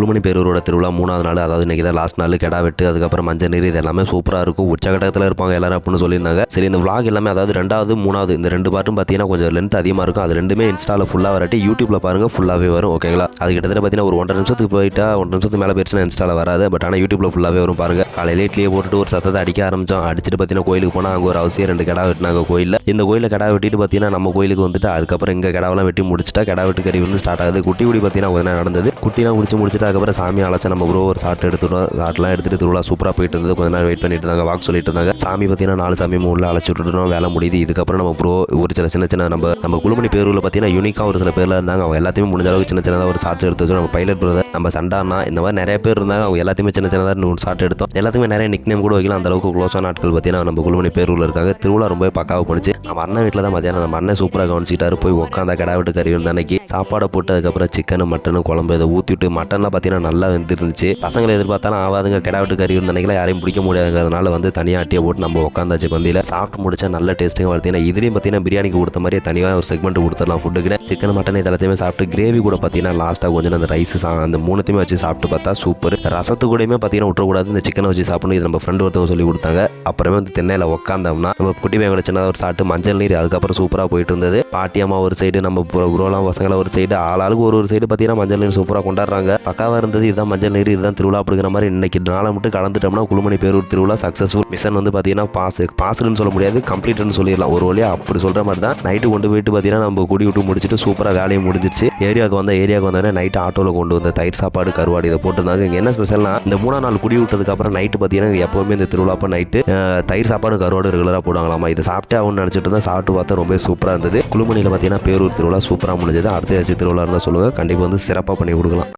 குழுமணி பேரூரோட திருவிழா மூணாவது நாள் அதாவது இன்னைக்கு தான் லாஸ்ட் நாள் கெடா வெட்டு அதுக்கப்புறம் மஞ்சள் நீர் இது எல்லாமே சூப்பராக இருக்கும். உச்சகட்டத்தில் இருப்பாங்க எல்லாரும் அப்படின்னு சொல்லியிருந்தாங்க. சரி இந்த விளாக் எல்லாமே அதாவது ரெண்டாவது மூணாவது இந்த ரெண்டு பாட்டும் பார்த்தீங்கன்னா கொஞ்சம் லென்த் அதிகமாக இருக்கும். அது ரெண்டுமே இன்ஸ்டாவில் ஃபுல்லாக வராட்டி யூடியூப்பில் பாருங்கள் ஃபுல்லாகவே வரும் ஓகேங்களா அது கிட்டத்தட்ட பார்த்தீங்கன்னா ஒரு ஒன்றரை நிமிஷத்துக்கு போயிட்டா ஒன்றரை நிமிஷத்துக்கு மேலே போயிடுச்சுன்னா இன்ஸ்டாவில் வராது. பட் ஆனால் யூடியூப்பில் ஃபுல்லாகவே வரும் பாருங்கள் காலையிலே இட்லியை போட்டுட்டு ஒரு சத்தத்தை அடிக்க ஆரம்பிச்சோம். அடிச்சுட்டு பார்த்தீங்கன்னா கோயிலுக்கு போனால் அங்கே ஒரு அவசியம் ரெண்டு கிடா வெட்டினாங்க கோயிலில். இந்த கோயிலில் கிடா வெட்டிட்டு பார்த்தீங்கன்னா நம்ம கோயிலுக்கு வந்துட்டு அதுக்கப்புறம் இங்கே கிடாவெல்லாம் வெட்டி முடிச்சுட்டா கிடா வெட்டு கறி வந்து ஸ்டார்ட் ஆகுது. குட்டி குடி பார்த்தீங்கன்னா கொஞ்ச நடந்தது. குட்டிலாம் குடிச்சு முடிச்சுட்டு அதுக்கப்புறம் சாமி அழைச்சா நம்ம ப்ரோ ஒரு சாட் எடுத்துட்டோம். சாட்லாம் எடுத்துகிட்டு திருவிழா சூப்பராக போயிட்டு இருந்தது. கொஞ்ச நேரம் வெயிட் பண்ணிட்டு இருந்தாங்க. வாக்கு சொல்லிட்டு இருந்தாங்க. சாமி பார்த்தீங்கன்னா நாலு சாமி மூணில் அழைச்சி விட்டுட்டோம். வேலை முடியுது. இதுக்கப்புறம் நம்ம ப்ரோ ஒரு சில சின்ன சின்ன நம்ம நம்ம குழுமணி பேரூரில் பார்த்தீங்கன்னா யூனிக்காக ஒரு சில பேர்லாம் இருந்தாங்க. அவங்க எல்லாத்தையுமே முடிஞ்ச அளவுக்கு சின்ன சின்னதாக ஒரு சாட்சி எடுத்து வச்சு நம்ம பைலட் பிரதர் நம்ம சண்டானா இந்த மாதிரி நிறைய பேர் இருந்தாங்க. அவங்க எல்லாத்தையுமே சின்ன சின்னதாக நூறு சாட் எடுத்தோம். எல்லாத்துக்குமே நிறைய நிக் நேம் கூட வைக்கலாம். அந்த அளவுக்கு க்ளோஸான ஆட்கள் பார்த்தீங்கன்னா நம்ம குழுமணி பேரூரில் இருக்காங்க. திருவிழா ரொம்ப பக்காவாக போணுச்சு. நம்ம அண்ணன் வீட்டில் தான் மத்தியானம். நம்ம அண்ணன் சூப்பராக கவனிச்சிக்கிட்டாரு. போய் உட்காந்தா கடா விட்டு கறி இருந்த அன்னைக்கு சாப்பாடை போட்டு அதுக்கப்புறம் சிக்கனு மட்டனு குழம்பு இதை ஊற்றி விட்டு மட்டன்லாம் பார்த்தீங்கன்னா நல்லா வந்துருந்துச்சு. பசங்களை எதிர்பார்த்தாலும் ஆகாதுங்க கிடா விட்டு கறி இருந்த யாரையும் பிடிக்க முடியாதுங்கிறதுனால வந்து தனியாக அட்டியை போட்டு நம்ம உட்காந்தாச்சு பந்தியில். சாப்பிட்டு முடிச்சா நல்ல டேஸ்ட்டுங்க பார்த்தீங்கன்னா இதுலேயும் பார்த்தீங்கன்னா பிரியாணிக்கு கொடுத்த மாதிரியே தனியாக ஒரு செக்மெண்ட் கொடுத்துடலாம் ஃபுட்டுக்கு சிக்கன் மட்டன் இது எல்லாத்தையுமே சாப்பிட்டு கிரேவி கூட பார்த்தீங்கன்னா லாஸ்ட்டாக கொஞ்சம் அந்த ரைஸ் அந்த மூணுத்தையுமே வச்சு சாப்பிட்டு பார்த்தா சூப்பர் ரசத்து கூடயுமே பார்த்தீங்கன்னா விட்டுறக்கூடாது. இந்த சிக்கனை வச்சு சாப்பிடணும். இது நம்ம ஃப்ரெண்டு ஒருத்தவங்க சொல்லி கொடுத்தாங்க. அப்புறமே வந்து தென்னையில் உட்காந்தோம்னா நம்ம குட்டி பையன் சின்னதாக ஒரு சாப்பிட்டு மஞ்சள் நீர் அதுக்கப்புறம் சூப்பராக போயிட்டு இருந்தது பாட்டி அம்மா ஒரு சைடு நம்ம ப்ரோலாம் பசங்களை ஒரு சைடு ஆளாளுக்கு ஒரு ஒரு சைடு பார்த்தீங்கன்னா மஞ்சள் நீர் சூப்பராக கொண்டாடுறாங்க. பக்காவாக இருந்தது இதுதான் மஞ்சள் நீர் இதுதான் திருவிழா அப்படிங்கிற மாதிரி இன்னைக்கு நாளை மட்டும் கலந்துட்டோம்னா குழுமணி பேரூர் திருவிழா சக்ஸஸ்ஃபுல் மிஷன் வந்து பார்த்தீங்கன்னா பாஸ் பாஸ்டுன்னு சொல்ல முடியாது கம்ப்ளீட்னு சொல்லிடலாம். ஒரு வழியாக அப்படி சொல்கிற மாதிரி தான். நைட்டு கொண்டு போயிட்டு பார்த்தீங்கன்னா நம்ம குடி விட்டு முடிச்சுட்டு சூப்பராக வேலையை முடிஞ்சிருச்சு. ஏரியாவுக்கு வந்தால் ஏரியாவுக்கு வந்தோடனே நைட்டு ஆட்டோவில் கொண்டு வந்த தயிர் சாப்பாடு கருவாடு இதை போட்டிருந்தாங்க. இங்கே என்ன ஸ்பெஷல்னா இந்த மூணாம் நாள் குடி விட்டதுக்கு அப்புறம் நைட்டு பார்த்தீங்கன்னா எப்போவுமே இந்த திருவிழா அப்போ நைட்டு தயிர் சாப்பாடு கருவாடு ரெகுலராக போடுவாங்களாமா. இதை சாப்பிட்டே அவனு நினச்சிட்டு தான் சாப்பிட்டு பார்த்தா ரொம்ப சூப்பராக இருந்தது. குழுமணியில் பார்த்தீங்கன்னா பேரூர் திருவிழா சூப்பராக முடிஞ்சது. அடுத்த ஏதாச்சும் திருவிழா இருந்தால் சொல்லுங்கள் கண்டிப்பாக வந்து சிறப்பாக பண்ணி கொடுக்கலாம்.